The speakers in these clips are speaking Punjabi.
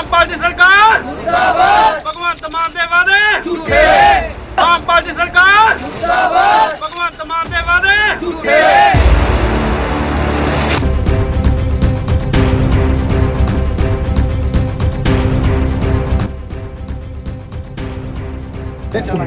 ਆਮ ਪਾਰਟੀ ਸਰਕਾਰ ਮੁਰਦਾਬਾਦ ਭਗਵੰਤ ਮਾਨ ਦੇ ਵਾਅਦੇ ਝੂਠੇ ਆਮ ਪਾਰਟੀ ਸਰਕਾਰ ਮੁਰਦਾਬਾਦ ਭਗਵੰਤ ਮਾਨ ਦੇ ਵਾਅਦੇ ਝੂਠੇ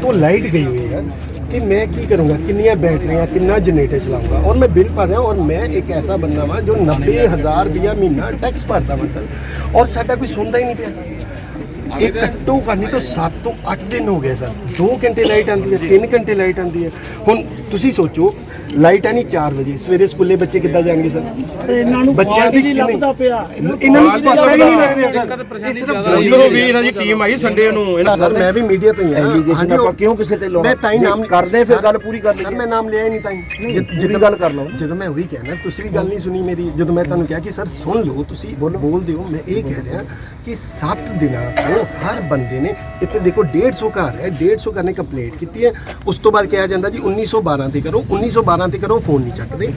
तो लाइट गई हुई है ਕਿ ਮੈਂ ਕੀ ਕਰੂੰਗਾ ਕਿੰਨੀਆਂ ਬੈਟਰੀਆਂ ਕਿੰਨਾ ਜਨਰੇਟਰ ਚਲਾਉਂਗਾ ਔਰ ਮੈਂ ਬਿੱਲ ਭਰ ਰਿਹਾ ਔਰ ਮੈਂ ਇੱਕ ਐਸਾ ਬੰਦਾ ਵਾਂ ਜੋ 90000 ਰੁਪਇਆ ਮਹੀਨਾ ਟੈਕਸ ਭਰਦਾ ਵਾਂ ਸਰ। ਔਰ ਸਾਡਾ ਕੋਈ ਸੁਣਦਾ ਹੀ ਨਹੀਂ ਪਿਆ। ਇਹ ਕੱਟੂ ਕਰਨੀ ਤੋਂ 7 ਤੋਂ 8 ਦਿਨ ਹੋ ਗਏ ਸਰ। 2 ਘੰਟੇ ਲਾਈਟ ਆਂਦੀ ਹੈ 3 ਘੰਟੇ ਲਾਈਟ ਆਂਦੀ ਹੈ। ਹੁਣ ਤੁਸੀਂ ਸੋਚੋ ਲਾਈਟ ਆਣੀ 4 ਵਜੇ। ਸਵੇਰੇ ਸਕੂਲੇ ਬੱਚੇ ਕਿੱਦਾਂ ਜਾਣਗੇ ਸਰ? ਇਹਨਾਂ ਨੂੰ ਬੱਚਿਆਂ ਦੀ ਨਹੀਂ ਲੱਭਦਾ ਪਿਆ। ਇਹਨਾਂ ਨੂੰ ਪਤਾ ਹੀ ਨਹੀਂ ਲੱਗ ਰਿਹਾ ਸਰ ਇਹ ਸਿਰਫ ਉਧਰੋਂ ਵੀ ਇਹਨਾਂ ਦੀ ਟੀਮ ਆਈ ਸੰਡੇ ਨੂੰ ਇਹਨਾਂ ਸਰ ਮੈਂ ਵੀ ਮੀਡੀਆ ਤੋਂ ਹੀ ਹਾਂ। ਐਲੀਗੇਸ਼ਨ ਆਪਾਂ ਕਿਉਂ ਕਿਸੇ ਤੇ ਲਾਉਣਾ? ਮੈਂ ਤਾਂ ਹੀ ਨਾਮ ਕਰਦੇ ਫਿਰ ਸਰ- ਗੱਲ ਪੂਰੀ ਕਰ ਸਰ ਲਈਏ। ਮੈਂ ਨਾਮ ਲਿਆ ਹੀ ਨਹੀਂ ਤਾਂ ਹੀ। ਜਿੱਦੀ ਗੱਲ ਕਰ ਲਓ। ਜਦੋਂ ਮੈਂ ਉਹੀ ਕਹਿਣਾ ਤੁਸੀਂ ਵੀ ਗੱਲ ਨਹੀਂ ਸੁਣੀ ਮੇਰੀ। ਜਦੋਂ ਮੈਂ ਤੁਹਾਨੂੰ ਕਿਹਾ ਕਿ ਸਰ ਸੁਣ ਲਓ ਤੁਸੀਂ ਬੋਲਦੇ ਹੋ ਮੈਂ ਇਹ ਕਹਿ ਰਿਹਾ ਕਿ 7 ਦਿਨਾਂ ਤੋਂ ਹਰ ਬੰਦੇ ਨੇ ਇੱਥੇ ਦੇਖੋ 150 ਘਰ ਹੈ 150 ਘਰ ਨੇ ਕੰਪਲੀਟ ਕੀਤੀ ਹੈ। ਉਸ ਤੋਂ ਬਾਅਦ ਕਿਹਾ ਜਾਂਦਾ ਜੀ 1912 ਤੇ ਕਰੋ 1912 ਤੇ ਕਰੋ ਫੋਨ ਨਹੀਂ ਚੱਕਦੇ।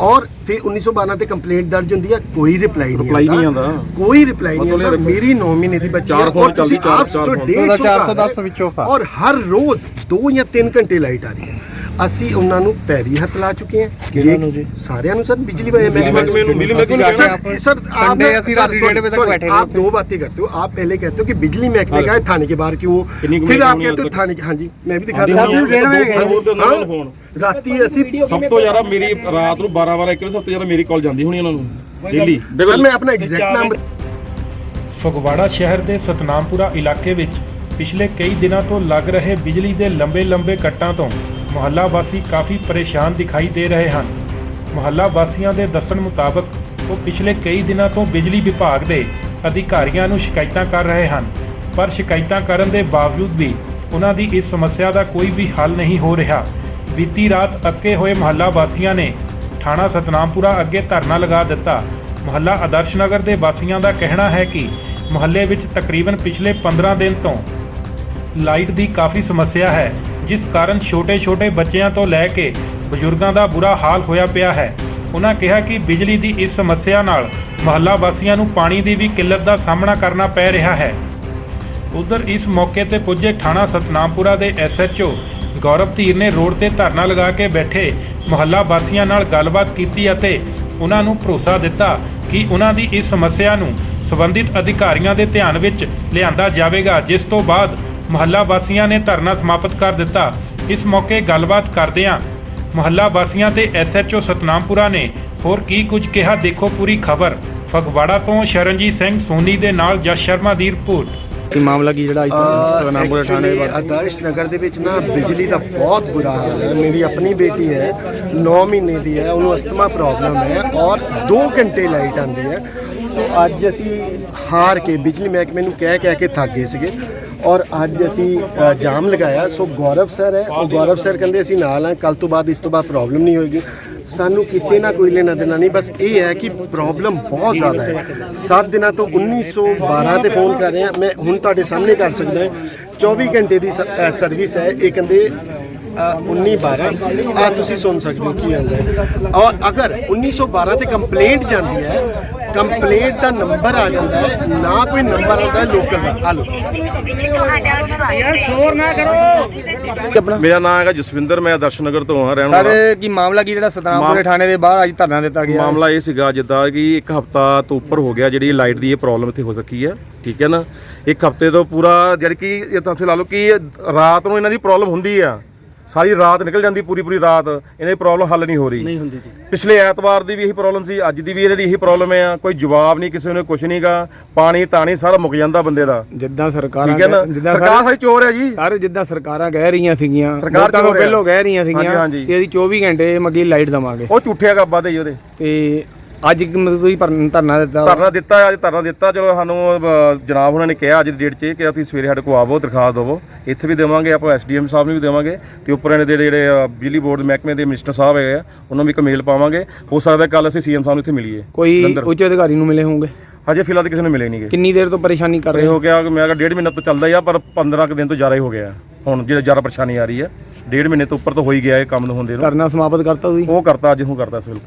ਔਰ ਫਿਰ 1912 ਤੇ ਕੰਪਲੇਂਟ ਦਰਜ ਹੁੰਦੀ ਹੈ ਕੋਈ ਰਿਪਲਾਈ ਨਹੀਂ ਆਉਂਦਾ। ਕੋਈ ਰਿਪਲਾਈ ਨਹੀਂ ਆਉਂਦਾ। ਮੇਰੀ 9 ਮਹੀਨੇ ਦੀ ਬੱਚੀ ਚਾਰ ਹੈ ਫੋਨ ਔਰ ਤੁਸੀਂ ਚੱਲਦੀ, ਚਾਰ- ਆਪ ਸੋਚੋ ਚਾਰ 150 410 ਘਰ ਵਿੱਚੋਂ ਫਾ। ਔਰ ਹਰ ਰੋਜ਼ 2 ਜਾਂ 3 ਘੰਟੇ ਲਾਈਟ ਆ ਰਹੀ ਹੈ। ਅਸੀਂ ਉਹਨਾਂ ਨੂੰ ਪੈਰੀ ਹੱਥ ਲਾ ਚੁੱਕੇ ਹਾਂ ਕਿਹਨਾਂ ਨੂੰ ਜੀ? ਸਾਰਿਆਂ ਨੂੰ ਸਰ ਬਿਜਲੀ ਵਾਲੇ महकमे ਨੂੰ, बिजली महकमे सर, ਨੂੰ सर सर आप संडे ना- ऐसी सर, रात डेढ़ बजे तक sorry, बैठे आप दो बातें करते हो आप पहले कहते हो कि बिजली महकमे का है थाने के बाहर क्यों कितनी फिर कमेटी आप होनी है कहते हो तक? थाने के हाँ जी मैं भी दिखा आधी दूं होनी है, आपको। दो हाँ, फाइल होते हैं, हाँ, ਉਹਨਾਂ ਨੂੰ ਫੋਨ। ਰਾਤੀ ਅਸੀਂ ਸਭ ਤੋਂ ਜ਼ਿਆਦਾ ਮੇਰੀ ਰਾਤ ਨੂੰ 12 12 ਇੱਕ ਵਜੇ ਸਭ ਤੋਂ ਜ਼ਿਆਦਾ ਮੇਰੀ ਕਾਲ ਜਾਂਦੀ ਹੋਣੀ ਇਹਨਾਂ ਨੂੰ ਡੇਲੀ ਸਰ ਮੈਂ ਆਪਣਾ ਐਗਜ਼ੈਕਟ ਨਾਮ ਫਗਵਾੜਾ ਸ਼ਹਿਰ ਦੇ ਸਤਨਾਮਪੁਰਾ ਇਲਾਕੇ ਵਿੱਚ ਪਿਛਲੇ ਕਈ ਦਿਨਾਂ ਤੋਂ ਲੱਗ ਰਹੇ ਬਿਜਲੀ ਦੇ ਲੰਬੇ-ਲੰਬੇ ਕੱਟਾਂ ਤੋਂ ਮੁਹੱਲਾ ਵਾਸੀ ਕਾਫੀ ਪਰੇਸ਼ਾਨ ਦਿਖਾਈ ਦੇ ਰਹੇ ਹਨ। ਮੁਹੱਲਾ ਵਾਸੀਆਂ ਦੇ ਦੱਸਣ ਮੁਤਾਬਕ, ਉਹ ਪਿਛਲੇ ਕਈ ਦਿਨਾਂ ਤੋਂ ਬਿਜਲੀ ਵਿਭਾਗ ਦੇ ਅਧਿਕਾਰੀਆਂ ਨੂੰ ਸ਼ਿਕਾਇਤਾਂ ਕਰ ਰਹੇ ਹਨ। ਪਰ ਸ਼ਿਕਾਇਤਾਂ ਕਰਨ ਦੇ ਬਾਵਜੂਦ ਵੀ ਉਹਨਾਂ ਦੀ ਇਸ ਸਮੱਸਿਆ ਦਾ ਕੋਈ ਵੀ ਹੱਲ ਨਹੀਂ ਹੋ ਰਿਹਾ। ਬੀਤੀ ਰਾਤ ਅੱਕੇ ਹੋਏ ਮੁਹੱਲਾ ਵਾਸੀਆਂ ਨੇ ਥਾਣਾ ਸਤਨਾਮਪੁਰਾ ਅੱਗੇ ਧਰਨਾ ਲਗਾ ਦਿੱਤਾ। ਮੁਹੱਲਾ ਆਦਰਸ਼ ਨਗਰ ਦੇ ਵਾਸੀਆਂ ਦਾ ਕਹਿਣਾ ਹੈ ਕਿ ਮੁਹੱਲੇ ਵਿੱਚ ਤਕਰੀਬਨ ਪਿਛਲੇ 15 ਦਿਨ ਤੋਂ ਲਾਈਟ ਦੀ ਕਾਫੀ ਸਮੱਸਿਆ ਹੈ। ਜਿਸ ਕਾਰਨ ਛੋਟੇ-ਛੋਟੇ ਬੱਚਿਆਂ ਤੋਂ ਲੈ ਕੇ ਬਜ਼ੁਰਗਾਂ ਦਾ ਬੁਰਾ ਹਾਲ ਹੋਇਆ ਪਿਆ ਹੈ। ਉਹਨਾਂ ਕਿਹਾ ਕਿ ਬਿਜਲੀ ਦੀ ਇਸ ਸਮੱਸਿਆ ਨਾਲ ਮੁਹੱਲਾ ਵਾਸੀਆਂ ਨੂੰ ਪਾਣੀ ਦੀ ਵੀ ਕਿੱਲਤ ਦਾ ਸਾਹਮਣਾ ਕਰਨਾ ਪੈ ਰਿਹਾ ਹੈ। ਉਧਰ ਇਸ ਮੌਕੇ ਤੇ ਪੁੱਜੇ ਥਾਣਾ ਸਤਨਾਮਪੁਰਾ ਦੇ ਐਸਐਚਓ ਗੌਰਵ ਧੀਰ ਨੇ ਰੋਡ ਤੇ ਧਰਨਾ ਲਗਾ ਕੇ ਬੈਠੇ ਮੁਹੱਲਾ ਵਾਸੀਆਂ ਨਾਲ ਗੱਲਬਾਤ ਕੀਤੀ ਅਤੇ ਉਹਨਾਂ ਨੂੰ ਭਰੋਸਾ ਦਿੱਤਾ ਕਿ ਉਹਨਾਂ ਦੀ ਇਸ ਸਮੱਸਿਆ ਨੂੰ ਸੰਬੰਧਿਤ ਅਧਿਕਾਰੀਆਂ ਦੇ ਧਿਆਨ ਵਿੱਚ ਲਿਆਂਦਾ ਜਾਵੇਗਾ, ਜਿਸ ਤੋਂ ਬਾਅਦ ਮੁਹੱਲਾ ਵਾਸੀਆਂ ਨੇ ਧਰਨਾ ਸਮਾਪਤ ਕਰ ਦਿੱਤਾ। ਇਸ ਮੌਕੇ ਗੱਲਬਾਤ ਕਰਦਿਆਂ ਮੁਹੱਲਾ ਵਾਸੀਆਂ ਤੇ ਐਸਐਚਓ ਸਤਨਾਮਪੁਰਾ ਨੇ ਹੋਰ ਕੀ ਕੁਝ ਕਿਹਾ ਦੇਖੋ ਪੂਰੀ ਖਬਰ। ਫਗਵਾੜਾ ਤੋਂ ਸ਼ਰਨਜੀਤ ਸਿੰਘ ਸੋਨੀ ਦੇ ਨਾਲ ਜਸ ਸ਼ਰਮਾ ਦੀ ਰਿਪੋਰਟ। ਕੀ ਮਾਮਲਾ ਕੀ ਜਿਹੜਾ ਸਤਨਾਮਪੁਰਾ ਥਾਣੇ Actually, ਆਦਰਸ਼ ਨਗਰ ਦੇ ਵਿੱਚ ਨਾ ਬਿਜਲੀ ਦਾ ਬਹੁਤ ਬੁਰਾ ਹਾਲ ਹੈ। ਮੇਰੀ ਆਪਣੀ ਬੇਟੀ ਹੈ 9 ਮਹੀਨੇ ਦੀ ਹੈ ਉਹਨੂੰ ਅਸਥਮਾ ਪ੍ਰੋਬਲਮ ਹੈ ਔਰ 2 ਘੰਟੇ ਲਾਈਟ ਆਉਂਦੀ ਹੈ। ਸੋ ਅੱਜ ਅਸੀਂ ਹਾਰ ਕੇ ਬਿਜਲੀ ਮਹਿਕਮੇ ਨੂੰ ਕਹਿ ਕਹਿ ਕੇ ਥੱਕ ਗਏ ਸੀਗੇ। ਔਰ ਅੱਜ ਅਸੀਂ ਅ, ਜਾਮ ਲਗਾਇਆ। ਸੋ ਗੌਰਵ ਸਰ ਹੈ। ਉਹ ਗੌਰਵ ਸਰ ਕਹਿੰਦੇ ਅਸੀਂ ਨਾਲ ਹਾਂ। ਕੱਲ ਤੋਂ ਬਾਅਦ ਇਸ ਤੋਂ ਬਾਅਦ ਪ੍ਰੋਬਲਮ ਨਹੀਂ ਹੋਏਗੀ। ਸਾਨੂੰ ਕਿਸੇ ਨਾਲ ਕੋਈ ਲੈਣਾ ਦੇਣਾ ਨਹੀਂ। ਬਸ ਇਹ ਹੈ ਕਿ ਪ੍ਰੋਬਲਮ ਬਹੁਤ ਜ਼ਿਆਦਾ ਹੈ। 7 ਦਿਨਾਂ ਤੋਂ 1912 ਤੇ ਫੋਨ ਕਰ ਰਹੇ ਹਾਂ। ਮੈਂ ਹੁਣ ਤੁਹਾਡੇ ਸਾਹਮਣੇ ਕਰ ਸਕਦਾ ਹਾਂ। 24 ਘੰਟੇ ਦੀ ਸ- ਸਰਵਿਸ ਹੈ। ਇਹ ਕਹਿੰਦੇ 1912 ਆ ਤੁਸੀਂ ਸੁਣ ਸਕਦੇ ਹੋ ਕੀ ਆਉਂਦਾ ਹੈ। ਔਰ ਅਗਰ 1912 ਤੇ ਕੰਪਲੇਂਟ ਜਾਂਦੀ ਹੈ ਕੰਪਲੇਂਟ ਦਾ ਨੰਬਰ ਆ ਜਾਂਦਾ ਹੈ ਨਾ ਕੋਈ ਨੰਬਰ ਆਉਂਦਾ ਹੈ ਲੋਕਲ ਦਾ। ਆ ਲਓ। ਮੇਰਾ ਨਾਮ ਹੈਗਾ ਜਸਵਿੰਦਰ ਮੈਂ ਦਰਸ਼ਨਗਰ ਤੋਂ ਆ ਰਹਿਣ ਸਰ ਵਾਲਾ ਕੀ ਮਾਮਲਾ ਕੀ ਜਿਹੜਾ ਸਤਨਾਮਪੁਰੇ ਮਾਮ- ਥਾਣੇ ਦੇ ਬਾਹਰ ਅੱਜ ਧਰਨਾ ਦਿੱਤਾ ਗਿਆ? ਮਾਮਲਾ ਇਹ ਸੀਗਾ ਜਿੱਦਾਂ ਕਿ ਇੱਕ ਹਫਤਾ ਤੋਂ ਉੱਪਰ ਹੋ ਗਿਆ ਜਿਹੜੀ ਲਾਈਟ ਦੀ ਇਹ ਪ੍ਰੋਬਲਮ ਇੱਥੇ ਹੋ ਸਕੀ ਹੈ ਠੀਕ ਹੈ ਨਾ? ਇੱਕ ਹਫ਼ਤੇ ਤੋਂ ਪੂਰਾ ਜਿਹੜੀ ਕਿ ਇਹ ਤੁਸੀਂ ਲਾ ਲਓ ਕਿ ਰਾਤ ਨੂੰ ਇਹਨਾਂ ਦੀ ਪ੍ਰੋਬਲਮ ਹੁੰਦੀ ਆ। ਸਾਰੀ ਰਾਤ ਨਿਕਲ ਜਾਂਦੀ ਪੂਰੀ ਪੂਰੀ ਰਾਤ। ਇਹਨਾਂ ਦੀ ਪ੍ਰੋਬਲਮ ਹੱਲ ਨਹੀਂ ਹੋ ਰਹੀ। ਨਹੀਂ ਹੁੰਦੀ ਜੀ। ਪਿਛਲੇ ਐਤਵਾਰ ਦੀ ਵੀ ਇਹੀ ਪ੍ਰੋਬਲਮ ਸੀ ਅੱਜ ਦੀ ਵੀ ਇਹਨਾਂ ਦੀ ਇਹੀ ਪ੍ਰੋਬਲਮ ਆ ਕੋਈ ਜਵਾਬ ਨਹੀਂ ਕਿਸੇ ਨੇ ਕੁਝ ਨਹੀਂਗਾ। ਪਾਣੀ ਤਾਣੀ ਸਾਰਾ ਮੁੱਕ ਜਾਂਦਾ ਬੰਦੇ ਦਾ। ਜਿੱਦਾਂ ਸਰਕਾਰਾਂ ਠੀਕ ਹੈ ਨਾ? ਜਿੱਦਾਂ ਸਰਕਾਰ ਸਾਰੀ ਚੋਰ ਹੈ ਜੀ। ਸਰ ਜਿੱਦਾਂ ਸਰਕਾਰਾਂ ਕਹਿ ਰਹੀਆਂ ਸੀਗੀਆਂ ਸਰਕਾਰ ਤੋਂ। ਪਹਿਲਾਂ ਕਹਿ ਰਹੀਆਂ ਸੀਗੀਆਂ। ਕਿ ਅਸੀਂ 24 ਘੰਟੇ ਮੱਗੀ ਲਾਈਟ ਦਵਾਂਗੇ। ਉਹ ਝੂਠੇ ਗੱਬਾ ਦੇ ਜੀ ਉਹਦੇ। ਤੇ ਅੱਜ ਇੱਕ ਮਤਲਬ ਤੁਸੀਂ ਭਰਨ- ਧਰਨਾ ਦਿੱਤਾ ਧਰਨਾ ਦਿੱਤਾ ਅੱਜ ਧਰਨਾ ਦਿੱਤਾ। ਚਲੋ ਸਾਨੂੰ ਜਨਾਬ ਉਹਨਾਂ ਨੇ ਕਿਹਾ ਅੱਜ ਦੀ ਡੇਟ 'ਚ ਕਿ ਤੁਸੀਂ ਸਵੇਰੇ ਸਾਡੇ ਕੋਲ ਆਵੋ ਦਰਖਾਸਤ ਦਿਵੋ। ਇੱਥੇ ਵੀ ਦੇਵਾਂਗੇ ਆਪਾਂ ਐਸਡੀਐਮ ਸਾਹਿਬ ਨੂੰ ਵੀ ਦੇਵਾਂਗੇ। ਤੇ ਉੱਪਰ ਇਹਨਾਂ ਦੇ ਜਿਹੜੇ ਬਿਜਲੀ ਬੋਰਡ ਦੇ ਮਹਿਕਮੇ ਦੇ ਮਿਨਿਸਟਰ ਸਾਹਿਬ ਹੈਗੇ ਆ ਉਹਨਾਂ ਨੂੰ ਵੀ ਇੱਕ ਮੇਲ ਪਾਵਾਂਗੇ। ਹੋ ਸਕਦਾ ਕੱਲ ਅਸੀਂ ਸੀਐਮ ਸਾਹਿਬ ਨੂੰ ਇੱਥੇ ਮਿਲੀਏ। ਕੋਈ ਜਲੰਧਰ। ਉੱਚ ਅਧਿਕਾਰੀ ਨੂੰ ਮਿਲੇ ਹੋਣਗੇ? ਹਜੇ ਫਿਲਹਾਲ ਤਾਂ ਕਿਸੇ ਨੂੰ ਮਿਲੇ ਨਹੀਂਗੇ ਕਿੰਨੀ ਦੇਰ ਤੋਂ ਪਰੇਸ਼ਾਨੀ ਕਰ ਇਹ ਰਹੇ ਹੋ? ਹੋ ਗਿਆ ਕਿ ਮੈਂ ਕਿਹਾ ਡੇਢ ਮਹੀਨਾ ਤੋਂ ਚੱਲਦਾ ਹੀ ਆ ਪਰ 15 ਕੁ ਦਿਨ ਤੋਂ ਜ਼ਿਆਦਾ ਹੀ ਹੋ ਗਿਆ। ਹੁਣ ਜਿਹੜਾ ਜ਼ਿਆਦਾ ਪਰੇਸ਼ਾਨੀ ਆ ਰਹੀ ਹੈ ਡੇਢ ਮਹੀਨੇ ਤੋਂ ਉੱਪਰ ਤੋਂ ਹੋ ਹੀ ਗਿਆ ਇਹ ਕੰਮ ਨੂੰ ਹੁੰਦੇ ਨੂੰ। ਧਰਨਾ ਸਮਾਪਤ ਕਰਤਾ ਤੁਸੀਂ? ਉਹ ਕਰਤਾ ਅੱਜ ਹੁਣ ਕਰਤਾ ਇਸ ਵੇਲੇ। ਤੋਂ